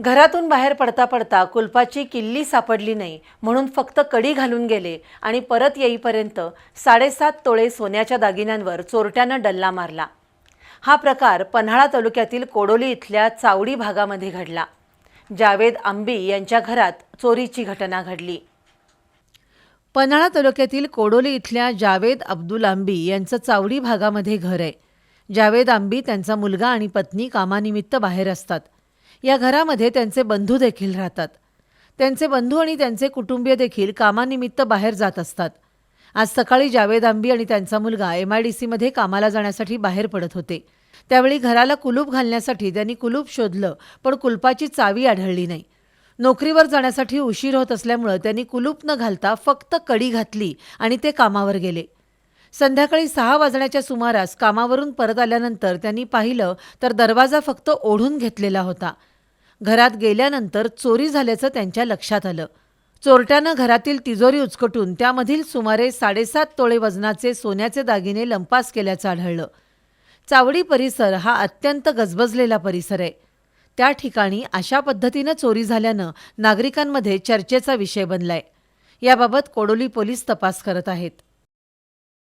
घरातून बाहेर पडता पडता कुलपाची किल्ली सापडली नाही म्हणून फक्त कडी घालून गेले आणि परत येईपर्यंत साडेसात तोळे सोन्याच्या दागिन्यांवर चोरट्यानं डल्ला मारला. हा प्रकार पन्हाळा तालुक्यातील कोडोली इथल्या चावडी भागामध्ये घडला. जावेद आंबी यांच्या घरात चोरीची घटना घडली. पन्हाळा तालुक्यातील कोडोली इथल्या जावेद अब्दुल आंबी यांचं चावडी भागामध्ये घर आहे. जावेद आंबी त्यांचा मुलगा आणि पत्नी कामानिमित्त बाहेर असतात. या घरामध्ये त्यांचे बंधू देखील राहतात. त्यांचे बंधू आणि त्यांचे कुटुंबीय देखील कामानिमित्त बाहेर जात असतात. आज सकाळी जावेद आंबी आणि त्यांचा मुलगा एम आय डी सीमध्ये कामाला जाण्यासाठी बाहेर पडत होते. त्यावेळी घराला कुलूप घालण्यासाठी त्यांनी कुलूप शोधलं पण कुलपाची चावी आढळली नाही. नोकरीवर जाण्यासाठी उशीर होत असल्यामुळं त्यांनी कुलूप न घालता फक्त कडी घातली आणि ते कामावर गेले. संध्याकाळी सहा वाजण्याच्या सुमारास कामावरून परत आल्यानंतर त्यांनी पाहिलं तर दरवाजा फक्त ओढून घेतलेला होता. घरात गेल्यानंतर चोरी झाल्याचं त्यांच्या लक्षात आलं. चोरट्यानं घरातील तिजोरी उचकटून त्यामधील सुमारे साडेसात तोळे वजनाचे सोन्याचे दागिने लंपास केल्याचं आढळलं. चावडी परिसर हा अत्यंत गजबजलेला परिसर आहे. त्या ठिकाणी अशा पद्धतीनं चोरी झाल्यानं नागरिकांमध्ये चर्चेचा विषय बनलाय. याबाबत कोडोली पोलीस तपास करत आहेत.